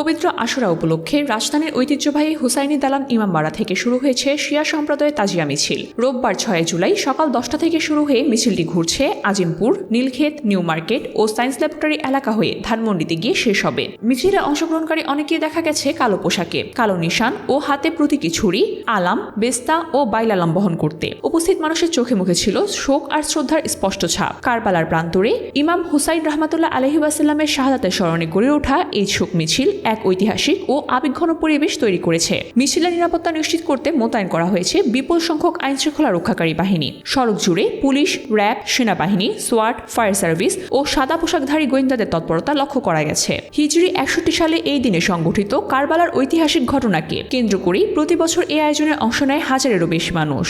পবিত্র আশুরা উপলক্ষে রাজধানীর ঐতিহ্যবাহী হুসাইনি দালান ইমামবাড়া থেকে শুরু হয়েছে শিয়া সম্প্রদায়ের তাজিয়া মিছিল। রোববার ছয় জুলাই সকাল দশটা থেকে শুরু হয়ে মিছিলটি ঘুরছে আজিমপুর, নীলক্ষেত, নিউ মার্কেট ও সায়েন্স ল্যাবরেটরি এলাকা হয়ে ধানমন্ডিতে গিয়ে শেষ হবে। মিছিলে অংশগ্রহণকারী অনেকেই দেখা গেছে কালো পোশাকে, কালো নিশান ও হাতে প্রতীকী ছুরি, আলাম, বেস্তা ও বাইলালাম বহন করতে। উপস্থিত মানুষের চোখে মুখে ছিল শোক আর শ্রদ্ধার স্পষ্ট ছাপ। কারবালার প্রান্তরে ইমাম হুসাইন রহমাতুল্লাহ আলহি ওয়াসাল্লামের শাহাদাতের স্মরণে গড়ে ওঠা এই শোক মিছিল এক ঐতিহাসিক ও আবেগঘন পরিবেশ তৈরি করেছে। মিছিলের নিরাপত্তা নিশ্চিত করতে মোতায়েন করা হয়েছে বিপুল সংখ্যক আইন শৃঙ্খলা রক্ষাকারী বাহিনী। সড়ক জুড়ে পুলিশ, র্যাব, সেনাবাহিনী সোয়াট ফায়ার সার্ভিস ও সাদা পোশাকধারী গোয়েন্দাদের তৎপরতা লক্ষ্য করা গেছে। হিজরি একষট্টি সালে এই দিনে সংগঠিত কারবালার ঐতিহাসিক ঘটনাকে কেন্দ্র করেই প্রতি বছর এই আয়োজনে অংশ নেয় হাজারেরও বেশি মানুষ।